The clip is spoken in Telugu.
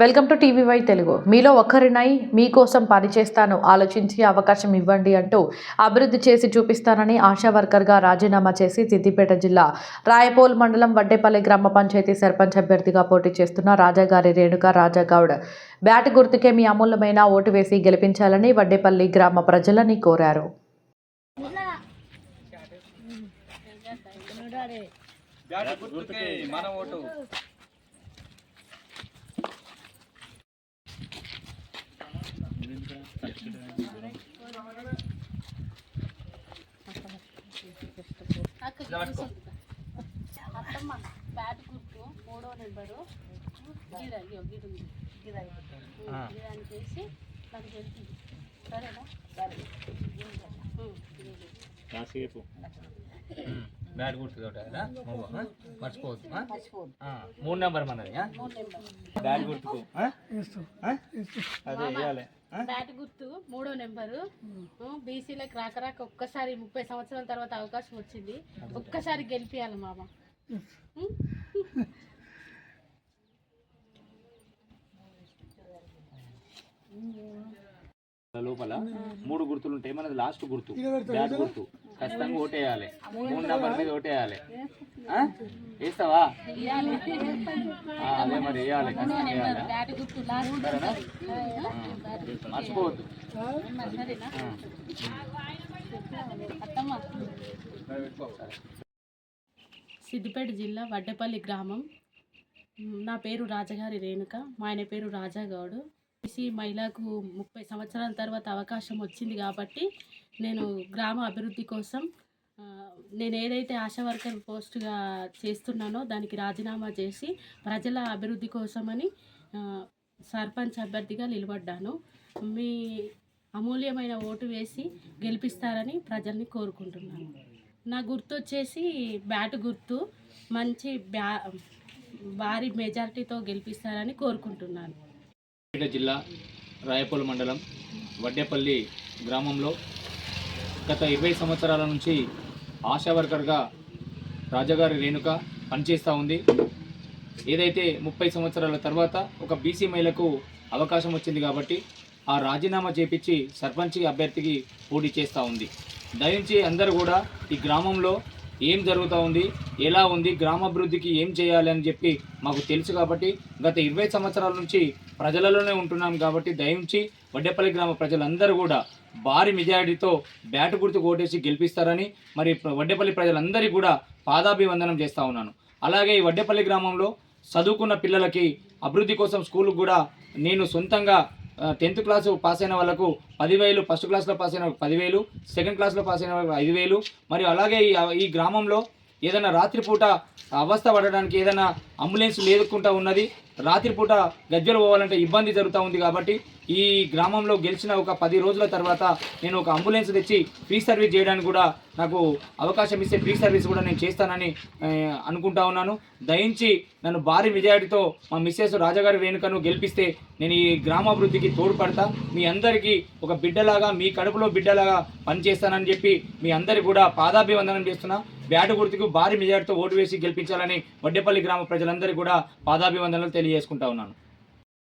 Welcome to TV Y Telugu. మీలో ఒక్కరినై మీకోసం పనిచేస్తాను ఆలోచించి అవకాశం ఇవ్వండి అంటూ అభివృద్ధి చేసి చూపిస్తానని ఆశా వర్కర్గా రాజీనామా చేసి సిద్దిపేట జిల్లా రాయపోల్ మండలం వడ్డేపల్లి గ్రామ పంచాయతీ సర్పంచ్ అభ్యర్థిగా పోటీ చేస్తున్న రాజాగారి రేణుక రాజాగౌడ్ బ్యాట్ గుర్తుకే మీ అమూల్యమైన ఓటు వేసి గెలిపించాలని వడ్డేపల్లి గ్రామ ప్రజలని కోరారు. మన ఓటు. అత్తమ్మ బ్యాట్ గుర్తు మూడో నెంబరు ఇగో గిద ఉంది గిద గిదాన్ని చేసి నాకు తెలిసింది సరేనా సరే నువ్వు ఆ? మర్చిపోవద్దు మూడు నెంబర్ మనది ఆ? మూడు నెంబర్. బ్యాట్ గుర్తుకు? అదే వేయాలి? బ్యాట్ గుర్తు మూడో నెంబరు. బీసీలకు రాక రాక ఒక్కసారి ముప్పై సంవత్సరాల తర్వాత అవకాశం వచ్చింది. ఒక్కసారి గెలిపియాలి మామ? లోపల మూడు గుర్తులు ఉంటాయి. మనది లాస్ట్ గుర్తు. బ్యాట్ గుర్తు ఖచ్చితంగా ఓటేయాలి. మూడు నెంబర్ మీద ఓటేయాలి. ఆ? వేస్తావా? ఆ, అదే మరి వేయాలి మర్చిపోవద్దు. సిద్దిపేట జిల్లా వడ్డేపల్లి గ్రామం. నా పేరు రాజగారి రేణుక మా ఆయన పేరు రాజాగౌడు. బీసీ మహిళకు ముప్పై సంవత్సరాల తర్వాత అవకాశం వచ్చింది కాబట్టి నేను గ్రామ అభివృద్ధి కోసం నేను ఏదైతే ఆశా వర్కర్ పోస్టుగా చేస్తున్నానో దానికి రాజీనామా చేసి ప్రజల అభివృద్ధి కోసమని సర్పంచ్ అభ్యర్థిగా నిలబడ్డాను. మీ అమూల్యమైన ఓటు వేసి గెలిపిస్తారని ప్రజల్ని కోరుకుంటున్నాను. నా గుర్తు వచ్చేసి బ్యాట్ గుర్తు మంచి బ్యా భారీ మెజారిటీతో గెలిపిస్తారని కోరుకుంటున్నాను. సిద్దిపేట జిల్లా రాయపల్లి మండలం వడ్డేపల్లి గ్రామంలో గత ఇరవై సంవత్సరాల నుంచి ఆశా వర్కర్గా రాజాగారి రేణుక పనిచేస్తూ ఉంది. ఏదైతే ముప్పై సంవత్సరాల తర్వాత ఒక బీసీ మహిళకు అవకాశం వచ్చింది కాబట్టి ఆ రాజీనామా చేపించి సర్పంచ్ అభ్యర్థికి పోటీ చేస్తూ ఉంది. దయించి అందరూ కూడా ఈ గ్రామంలో ఏం జరుగుతూ ఉంది ఎలా ఉంది గ్రామాభివృద్ధికి ఏం చేయాలి అని చెప్పి మాకు తెలుసు కాబట్టి గత ఇరవై సంవత్సరాల నుంచి ప్రజలలోనే ఉంటున్నాం కాబట్టి దయించి వడ్డేపల్లి గ్రామ ప్రజలందరూ కూడా భారీ మెజారిటీతో బ్యాటు గుర్తు ఓటేసి గెలిపిస్తారని మరి వడ్డేపల్లి ప్రజలందరికీ కూడా పాదాభివందనం చేస్తూ ఉన్నాను. అలాగే ఈ వడ్డేపల్లి గ్రామంలో చదువుకున్న పిల్లలకి అభివృద్ధి కోసం స్కూల్కి కూడా నేను సొంతంగా టెన్త్ క్లాస్ పాస్ అయిన వాళ్ళకు పదివేలు ఫస్ట్ క్లాస్లో పాస్ అయిన పదివేలు సెకండ్ క్లాస్లో పాస్ అయిన వాళ్ళకు ఐదు వేలు. మరియు అలాగే ఈ ఈ గ్రామంలో ఏదైనా రాత్రిపూట అవస్థ పడడానికి ఏదైనా అంబులెన్స్ లేదుకుంటా ఉన్నది. రాత్రిపూట గజ్జలు పోవాలంటే ఇబ్బంది జరుగుతూ ఉంది కాబట్టి ఈ గ్రామంలో గెలిచిన ఒక పది రోజుల తర్వాత నేను ఒక అంబులెన్స్ తెచ్చి ఫ్రీ సర్వీస్ చేయడానికి కూడా నాకు అవకాశం ఇస్తే ఫ్రీ సర్వీస్ కూడా నేను చేస్తానని అనుకుంటా ఉన్నాను. దయించి నన్ను భారీ విజయాడితో మా మిస్సెస్ రాజాగారి వేణుకను గెలిపిస్తే నేను ఈ గ్రామాభివృద్ధికి తోడ్పడతా. మీ అందరికీ ఒక బిడ్డలాగా మీ కడుపులో బిడ్డలాగా పనిచేస్తానని చెప్పి మీ అందరికీ కూడా పాదాభివందనం చేస్తున్నా. బ్యాటు గుర్తుకు భారీ మెజార్టీతో ఓటు వేసి గెలిపించాలని వడ్డేపల్లి గ్రామ ప్రజలందరికీ కూడా పాదాభివందనలు తెలియజేసుకుంటా ఉన్నాను.